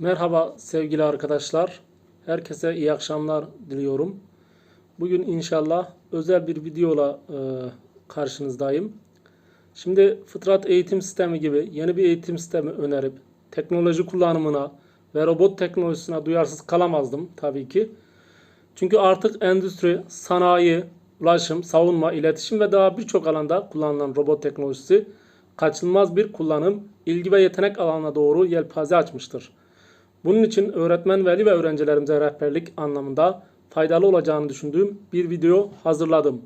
Merhaba sevgili arkadaşlar. Herkese iyi akşamlar diliyorum. Bugün inşallah özel bir videola e, karşınızdayım. Şimdi Fıtrat Eğitim Sistemi gibi yeni bir eğitim sistemi önerip teknoloji kullanımına ve robot teknolojisine duyarsız kalamazdım tabii ki. Çünkü artık endüstri, sanayi, ulaşım, savunma, iletişim ve daha birçok alanda kullanılan robot teknolojisi kaçınılmaz bir kullanım, ilgi ve yetenek alanına doğru yelpaze açmıştır. Bunun için öğretmen, veli ve öğrencilerimize rehberlik anlamında faydalı olacağını düşündüğüm bir video hazırladım.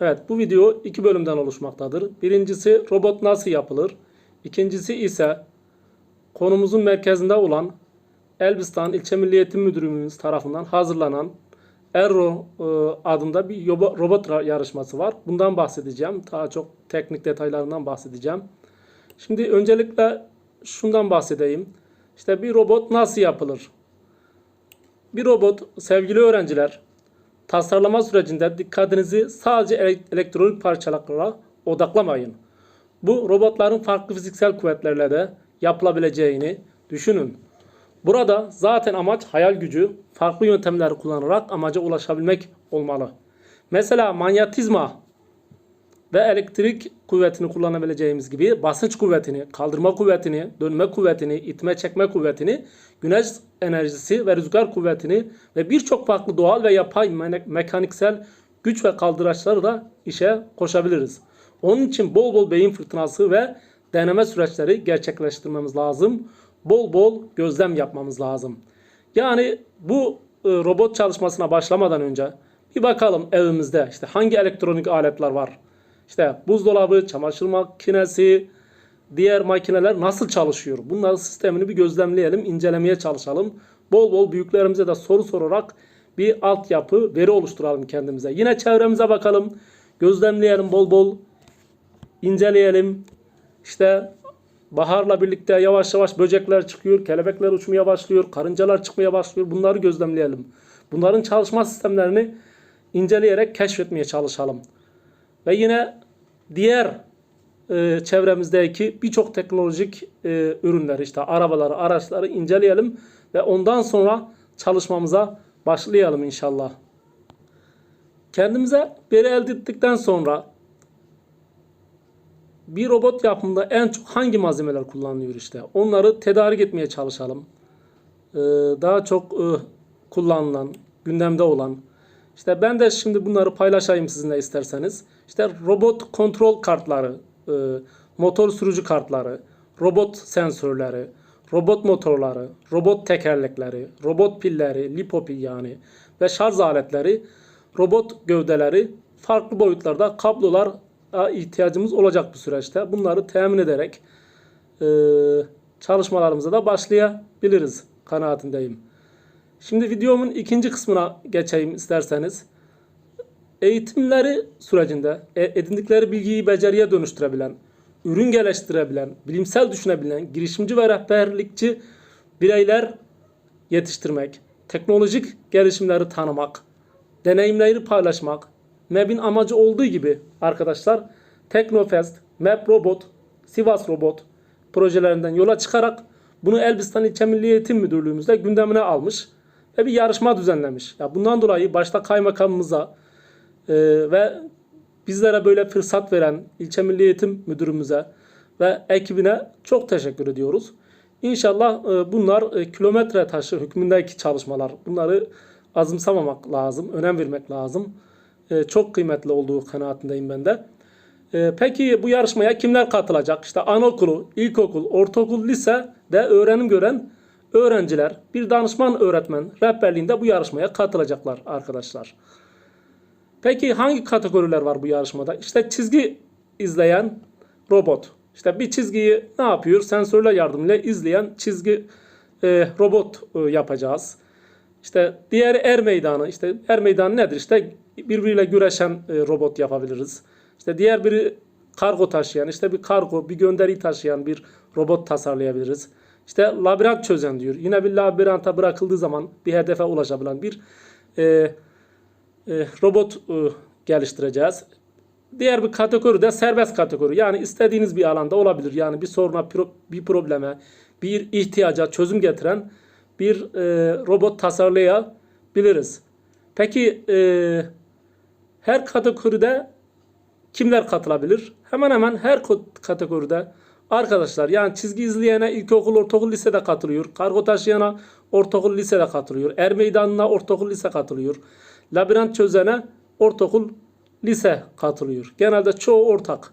Evet bu video iki bölümden oluşmaktadır. Birincisi robot nasıl yapılır? İkincisi ise konumuzun merkezinde olan Elbistan İlçe Milli Eğitim Müdürlüğümüz tarafından hazırlanan Erro e, adında bir robot yarışması var. Bundan bahsedeceğim. Daha çok teknik detaylarından bahsedeceğim. Şimdi öncelikle şundan bahsedeyim. İşte bir robot nasıl yapılır? Bir robot sevgili öğrenciler tasarlama sürecinde dikkatinizi sadece ele- elektronik parçalara odaklamayın. Bu robotların farklı fiziksel kuvvetlerle de yapılabileceğini düşünün. Burada zaten amaç hayal gücü, farklı yöntemler kullanarak amaca ulaşabilmek olmalı. Mesela manyetizma ve elektrik kuvvetini kullanabileceğimiz gibi basınç kuvvetini, kaldırma kuvvetini, dönme kuvvetini, itme çekme kuvvetini, güneş enerjisi ve rüzgar kuvvetini ve birçok farklı doğal ve yapay me- mekaniksel güç ve kaldıraçları da işe koşabiliriz. Onun için bol bol beyin fırtınası ve deneme süreçleri gerçekleştirmemiz lazım. Bol bol gözlem yapmamız lazım. Yani bu e, robot çalışmasına başlamadan önce bir bakalım evimizde işte hangi elektronik aletler var. İşte buzdolabı, çamaşır makinesi, diğer makineler nasıl çalışıyor? Bunların sistemini bir gözlemleyelim, incelemeye çalışalım. Bol bol büyüklerimize de soru sorarak bir altyapı, veri oluşturalım kendimize. Yine çevremize bakalım, gözlemleyelim bol bol, inceleyelim. İşte baharla birlikte yavaş yavaş böcekler çıkıyor, kelebekler uçmaya başlıyor, karıncalar çıkmaya başlıyor. Bunları gözlemleyelim. Bunların çalışma sistemlerini inceleyerek keşfetmeye çalışalım. Ve yine diğer e, çevremizdeki birçok teknolojik e, ürünleri işte arabaları, araçları inceleyelim ve ondan sonra çalışmamıza başlayalım inşallah. Kendimize veri elde ettikten sonra bir robot yapımında en çok hangi malzemeler kullanılıyor işte. Onları tedarik etmeye çalışalım. Ee, daha çok e, kullanılan, gündemde olan. İşte ben de şimdi bunları paylaşayım sizinle isterseniz. İşte robot kontrol kartları, e, motor sürücü kartları, robot sensörleri, robot motorları, robot tekerlekleri, robot pilleri, lipopil yani ve şarj aletleri, robot gövdeleri farklı boyutlarda kablolar ihtiyacımız olacak bu süreçte. Bunları temin ederek e, çalışmalarımıza da başlayabiliriz kanaatindeyim. Şimdi videomun ikinci kısmına geçeyim isterseniz. Eğitimleri sürecinde e- edindikleri bilgiyi beceriye dönüştürebilen, ürün geliştirebilen, bilimsel düşünebilen, girişimci ve rehberlikçi bireyler yetiştirmek, teknolojik gelişimleri tanımak, deneyimleri paylaşmak, MEB'in amacı olduğu gibi arkadaşlar Teknofest, MEB Robot, Sivas Robot projelerinden yola çıkarak bunu Elbistan İlçe Milli Eğitim Müdürlüğümüzde gündemine almış ve bir yarışma düzenlemiş. Ya bundan dolayı başta kaymakamımıza e, ve bizlere böyle fırsat veren ilçe milli eğitim müdürümüze ve ekibine çok teşekkür ediyoruz. İnşallah e, bunlar e, kilometre taşı hükmündeki çalışmalar. Bunları azımsamamak lazım, önem vermek lazım. E, çok kıymetli olduğu kanaatindeyim ben de. E, peki bu yarışmaya kimler katılacak? İşte anaokulu, ilkokul, ortaokul, lise de öğrenim gören öğrenciler, bir danışman öğretmen rehberliğinde bu yarışmaya katılacaklar arkadaşlar. Peki hangi kategoriler var bu yarışmada? İşte çizgi izleyen robot. İşte bir çizgiyi ne yapıyor? Sensörler yardımıyla izleyen çizgi e, robot e, yapacağız. İşte diğeri er meydanı. İşte er meydanı nedir? İşte birbiriyle güreşen e, robot yapabiliriz. İşte diğer biri kargo taşıyan, işte bir kargo, bir gönderi taşıyan bir robot tasarlayabiliriz. İşte labirent çözen diyor. Yine bir labirenta bırakıldığı zaman bir hedefe ulaşabilen bir e, robot e, geliştireceğiz. Diğer bir kategori de serbest kategori. Yani istediğiniz bir alanda olabilir. Yani bir soruna, bir probleme, bir ihtiyaca çözüm getiren bir e, robot tasarlayabiliriz. Peki e, her kategoride kimler katılabilir? Hemen hemen her kategoride arkadaşlar yani çizgi izleyene ilkokul, ortaokul, lisede katılıyor. Kargo taşıyana ortaokul, lisede katılıyor. Er meydanına ortaokul, lise katılıyor. Labirent çözene ortaokul, lise katılıyor. Genelde çoğu ortak.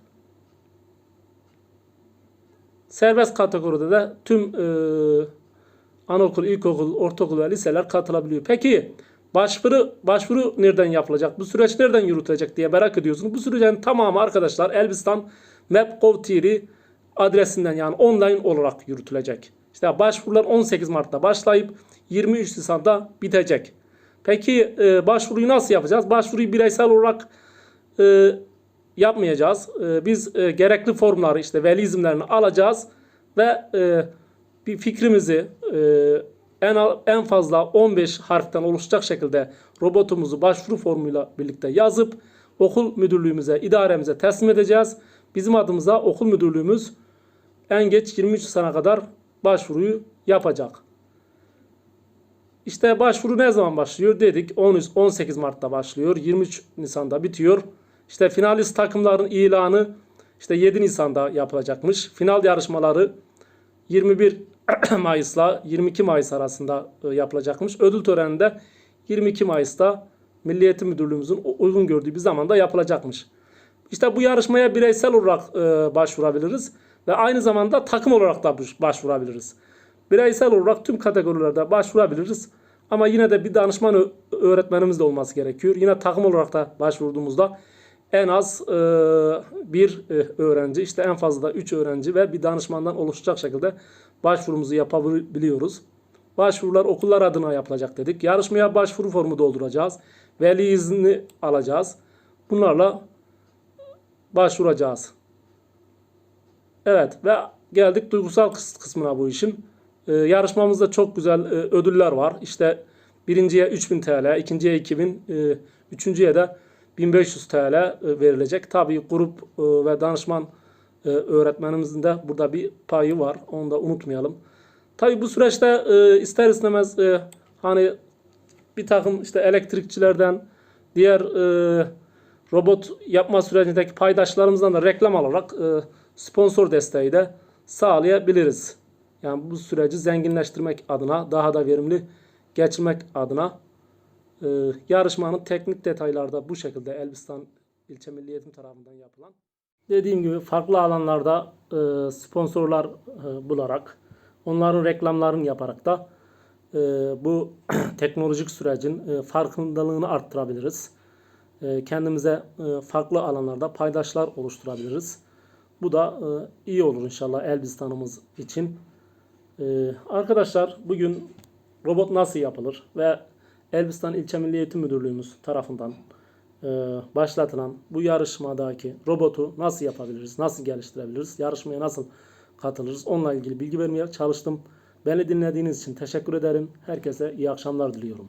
Serbest kategoride de tüm e, anaokul, ilkokul, ortaokul ve liseler katılabiliyor. Peki başvuru başvuru nereden yapılacak? Bu süreç nereden yürütülecek diye merak ediyorsunuz. Bu sürecin tamamı arkadaşlar Elbistan Map.gov.tr adresinden yani online olarak yürütülecek. İşte başvurular 18 Mart'ta başlayıp 23 Nisan'da bitecek. Peki e, başvuruyu nasıl yapacağız? Başvuruyu bireysel olarak e, yapmayacağız. E, biz e, gerekli formları işte veli isimlerini alacağız ve e, bir fikrimizi e, en en fazla 15 harften oluşacak şekilde robotumuzu başvuru formuyla birlikte yazıp okul müdürlüğümüze, idaremize teslim edeceğiz. Bizim adımıza okul müdürlüğümüz en geç 23 sana kadar başvuruyu yapacak. İşte başvuru ne zaman başlıyor dedik. 13 18 Mart'ta başlıyor. 23 Nisan'da bitiyor. İşte finalist takımların ilanı işte 7 Nisan'da yapılacakmış. Final yarışmaları 21 Mayıs'la 22 Mayıs arasında e, yapılacakmış. Ödül töreni de 22 Mayıs'ta Milli Eğitim Müdürlüğümüzün uygun gördüğü bir zamanda yapılacakmış. İşte bu yarışmaya bireysel olarak e, başvurabiliriz ve aynı zamanda takım olarak da baş- başvurabiliriz. Bireysel olarak tüm kategorilerde başvurabiliriz. Ama yine de bir danışman öğretmenimiz de olması gerekiyor. Yine takım olarak da başvurduğumuzda en az e, bir e, öğrenci, işte en fazla da 3 öğrenci ve bir danışmandan oluşacak şekilde başvurumuzu yapabiliyoruz. Başvurular okullar adına yapılacak dedik. Yarışmaya başvuru formu dolduracağız. Veli izni alacağız. Bunlarla başvuracağız. Evet ve geldik duygusal kıs- kısmına bu işin. Ee, yarışmamızda çok güzel e, ödüller var. İşte birinciye 3000 TL, ikinciye 2000, e, üçüncüye de 1500 TL e, verilecek. Tabii grup e, ve danışman e, öğretmenimizin de burada bir payı var. Onu da unutmayalım. Tabii bu süreçte e, ister istemez e, hani bir takım işte elektrikçilerden diğer e, robot yapma sürecindeki paydaşlarımızdan da reklam alarak e, sponsor desteği de sağlayabiliriz. Yani bu süreci zenginleştirmek adına, daha da verimli geçirmek adına e, yarışmanın teknik detayları da bu şekilde Elbistan İlçe Milli tarafından yapılan. Dediğim gibi farklı alanlarda e, sponsorlar e, bularak, onların reklamlarını yaparak da e, bu teknolojik sürecin e, farkındalığını arttırabiliriz. E, kendimize e, farklı alanlarda paydaşlar oluşturabiliriz. Bu da e, iyi olur inşallah Elbistan'ımız için. E, arkadaşlar bugün robot nasıl yapılır ve Elbistan İlçe Milli Eğitim Müdürlüğümüz tarafından e, başlatılan bu yarışmadaki robotu nasıl yapabiliriz, nasıl geliştirebiliriz, yarışmaya nasıl katılırız onunla ilgili bilgi vermeye çalıştım. Beni dinlediğiniz için teşekkür ederim. Herkese iyi akşamlar diliyorum.